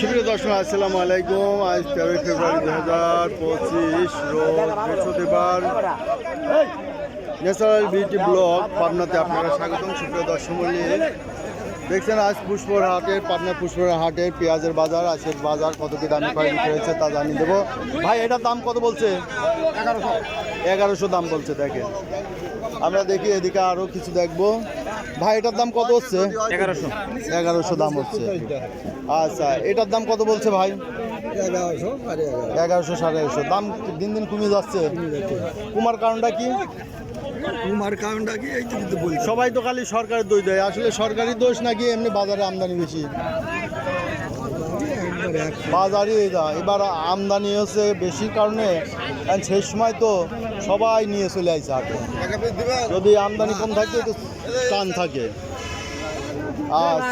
সুপ্রিয় দর্শন আসসালামু আলাইকুম। আজ তেরোই ফেব্রুয়ারি দু হাজার পঁচিশ রোজ বৃহস্পতিবার ন্যাচারাল বিউটি ব্লক পাবনাতে আপনারা স্বাগতম। সুপ্রিয় দর্শক দেখছেন আজ পুষ্পর হাটের পাবনা পুষ্পর হাটের পেঁয়াজের বাজার, আজকের বাজার কত কি দামে বিক্রি হয়েছে তা জানিয়ে দেবো। ভাই, এটার দাম কত বলছে? এগারোশো। এগারোশো দাম বলছে, দেখেন। আমরা দেখি, এদিকে আরও কিছু দেখব। ভাই এটার দাম কত হচ্ছে? এগারোশো। এগারোশো দাম হচ্ছে। আচ্ছা এটার দাম কত বলছে ভাই? এগারোশো সাড়ে এগারোশো। দাম দিন দিন কমে যাচ্ছে। কুমার কারণটা কি? তোমার কারণটা কি? এই তো বলছি। সবাই তো খালি সরকারের দোষ দেয়। আসলে সরকারি দোষ নাকি এমনি বাজারে আমদানি বেশি? বাজারই এবার আমদানি হচ্ছে বেশি কারণে। কারণ সেই সময় তো সবাই নিয়ে চলে আসছে হাটে। যদি আমদানি কম থাকে তো টান থাকে। আচ্ছা।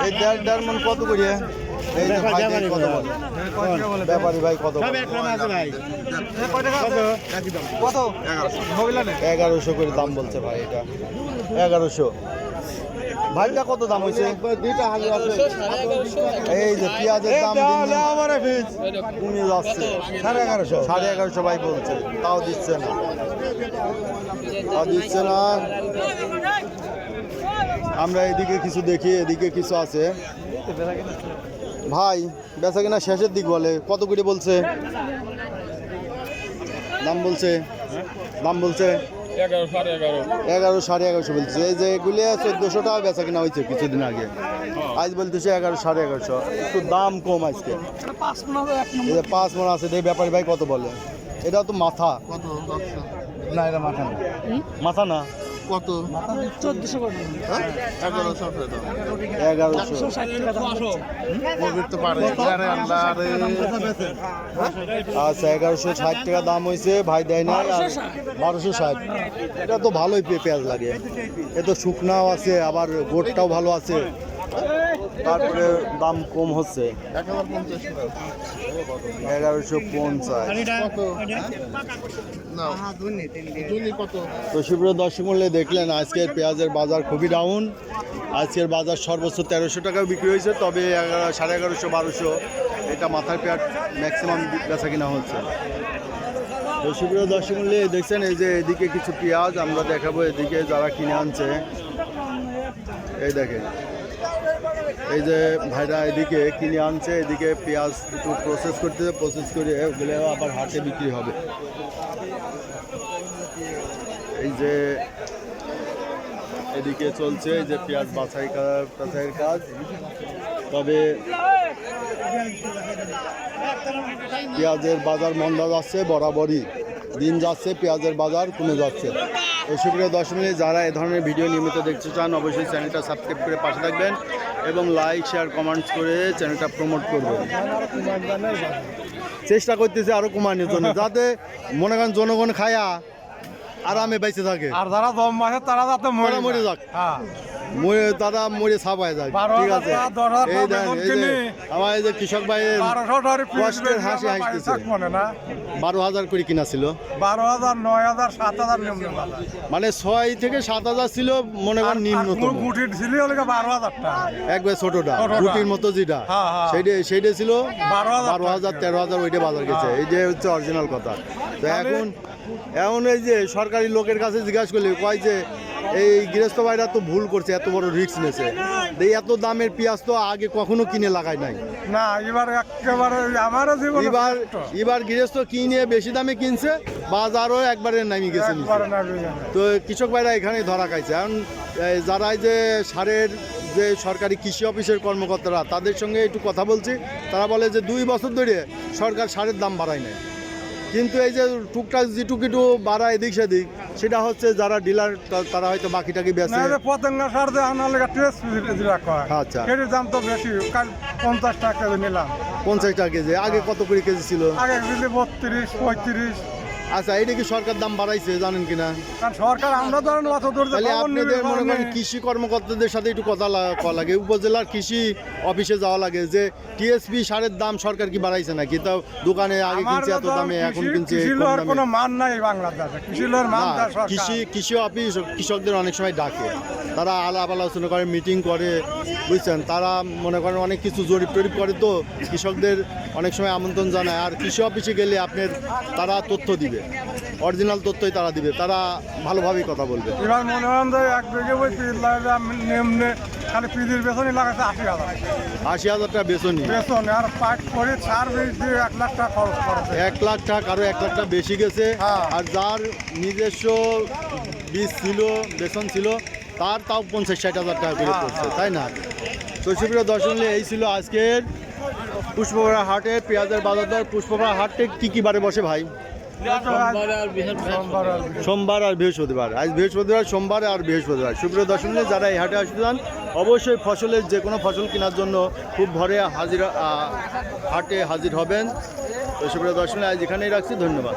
এই দেড় দেড় মন কত ব্যাপারী ভাই কত কত এগারোশো করে দাম বলছে ভাই এটা। এগারোশো। ভাইটা কত দাম হয়েছে এই যে পেঁয়াজের দাম কমে যাচ্ছে। সাড়ে এগারোশো। সাড়ে এগারোশো ভাই বলছে তাও দিচ্ছে না। তাও দিচ্ছে না। আমরা এদিকে কিছু দেখি এদিকে কিছু আছে। ভাই বেচা কিনা শেষের দিক বলে কত করে বলছে? দাম বলছে? দাম বলছে? এগারো সাড়ে এগারো। এগারো সাড়ে এগারোশো বলছে এই যে এগুলি চোদ্দোশো টাকা বেচা কিনা হয়েছে কিছুদিন আগে। আজ বলতেছে এগারো সাড়ে এগারোশো। একটু দাম কম আজকে। পাঁচ মন আছে এই ব্যাপারী ভাই কত বলে? এটা তো মাথা। কত? না এটা মাথা না। মাথা না? কত? এগারোশো এগারোশো। পারে। রে আচ্ছা এগারোশো ষাট টাকা দাম হয়েছে ভাই দেয় না বারোশো ষাট। এটা তো ভালোই পেঁয়াজ লাগে। এ তো শুকনাও আছে আবার গোটটাও ভালো আছে। তারপরে দাম কম হচ্ছে। এগারোশো পঞ্চাশ। তো সুপ্রিয় দর্শক মূল্যে দেখলেন আজকের পেঁয়াজের বাজার খুবই ডাউন আজকের বাজার সর্বোচ্চ তেরোশো টাকাও বিক্রি হয়েছে তবে সাড়ে এগারোশো বারোশো এটা মাথার পেঁয়াজ ম্যাক্সিমাম বেচা কিনা হচ্ছে। তো সুপ্রিয় দর্শক মূল্যে দেখছেন এই যে এদিকে কিছু পেঁয়াজ আমরা দেখাবো এদিকে যারা কিনে আনছে। এই দেখে এই যে ভাইরা এদিকে কিনে আনছে, এদিকে পেঁয়াজ একটু প্রসেস করতে প্রসেস করে ওগুলো আবার হাটে বিক্রি হবে। এই যে এদিকে চলছে যে পেঁয়াজ বাছাই বাছাইয়ের কাজ। তবে পেঁয়াজের বাজার মন্দা যাচ্ছে, বরাবরই। দিন যাচ্ছে, পেঁয়াজের বাজার কমে যাচ্ছে। এই দশ মিনিট যারা এ ধরনের ভিডিও নিয়মিত দেখতে চান অবশ্যই চ্যানেলটা সাবস্ক্রাইব করে পাশে থাকবেন এবং লাইক শেয়ার কমেন্টস করে চ্যানেলটা প্রমোট করবেন। চেষ্টা করতেছে আরও কমানোর জন্য যাতে মনে করেন জনগণ খায়া আরামে বেঁচে থাকে। আর যারা দম মাসে তারা যাতে মরে যাক। হ্যাঁ। মরে তারা মরে ছাপায় বারো ঠিক আছে? এই। আমার এই যে কৃষক ভাইয়ের কষ্টের হাসি হাসতেছে। বারো হাজার করে কিনা ছিল। বারো হাজার নয় হাজার সাত হাজার। মানে ছয় থেকে সাত হাজার ছিল মনে করেন নিম্নতম। গুটির ছিল বারো হাজার একবার ছোটটা। রুটির মতো যেটা। হ্যাঁ, হ্যাঁ। সেইটা সেইটা ছিল বারো হাজার বারো হাজার তেরো হাজার ওইটা বাজার গেছে। এই যে হচ্ছে অরিজিনাল কথা। তো এখন এখন এই যে সরকারি লোকের কাছে জিজ্ঞাসা করলে কয় যে এই গৃহস্থ ভাইরা তো ভুল করছে এত বড় রিস্ক নিয়েছে। এই এত দামের পেঁয়াজ তো আগে কখনো কিনে লাগায় নাই। না এবার একেবারে আমারও জীবন এবার এবার গৃহস্থ কিনে বেশি দামে কিনছে? বাজারও একবারে নামিয়ে গেছে। তো কৃষক ভাইরা এখানেই ধরা খাইছে। এখন যারা যে সারের যে সরকারি কৃষি অফিসের কর্মকর্তারা তাদের সঙ্গে একটু কথা বলছি। তারা বলে যে দুই বছর ধরে সরকার সারের দাম বাড়ায় নাই। কিন্তু এই যে টুকটাক যেটুকিটু বাড়া এদিক সেদিক সেটা হচ্ছে যারা ডিলার তারা হয়তো বাকিটাকে টাকি বেচে যে পতঙ্গ সার দিয়ে আনার লেগে টেস্ট আচ্ছা। সেটির দাম তো বেশি। কাল পঞ্চাশ টাকা কেজি নিলাম। পঞ্চাশ টাকা কেজি। আগে কত করে কেজি ছিল? আগে দিলি বত্রিশ পঁয়ত্রিশ। আচ্ছা এটা কি সরকার দাম বাড়াইছে জানেন কিনা? সরকার আমরা ধরেন অত দূর তাহলে আপনাদের মনে করেন কৃষি কর্মকর্তাদের সাথে একটু কথা লা- লাগে। উপজেলার কৃষি অফিসে যাওয়া লাগে যে টিএসপি সারের দাম সরকার কি বাড়াইছে নাকি? তাও দোকানে আগে কিনছে এত দামে এখন কিনছে কোনো মান নাই বাংলাদেশে। কৃষি কৃষি অফিস কৃষকদের অনেক সময় ডাকে। তারা আলাপ আলোচনা করে মিটিং করে বুঝছেন? তারা মনে করেন অনেক কিছু জরিপ টরিপ করে তো কৃষকদের অনেক সময় আমন্ত্রণ জানায়। আর কৃষি অফিসে গেলে আপনার তারা তথ্য দিবে। অরিজিনাল তথ্যই তারা দিবে। তারা ভালোভাবেই কথা বলবে। এবার মনে হয় যে এক বিঘে পিস নেমনে খালি পিদির বেতনই লাগাচ্ছে আশি হাজার। আশি হাজার টাকা বেতনই বেতন আর পাট করে বীজ দিয়ে এক লাখ টাকা খরচ করেছে। এক লাখ টাকা কারও এক লাখ টাকা বেশি গেছে। হ্যাঁ। আর যার নিজস্ব বীজ ছিল বেতন ছিল তার তাও পঞ্চাশ ষাট হাজার টাকা করে হ্যাঁ, পড়ছে হ্যাঁ। তাই না? তো সুপ্রিয় দর্শক এই ছিল আজকের পুষ্পপাড়া হাটে পেঁয়াজের বাজার দর পুষ্পপাড়া হাটে কি কি বারে বসে ভাই? সোমবার আর বৃহস্পতিবার। সোমবার আর বৃহস্পতিবার। আজ বৃহস্পতিবার সোমবার আর বৃহস্পতিবার। শুক্র দর্শক যারা এই হাটে আসতে চান অবশ্যই ফসলের যে কোনো ফসল কেনার জন্য খুব ভরে হাজির হাটে হাজির হবেন। তো শুক্র দশমী আজ এখানেই রাখছি। ধন্যবাদ।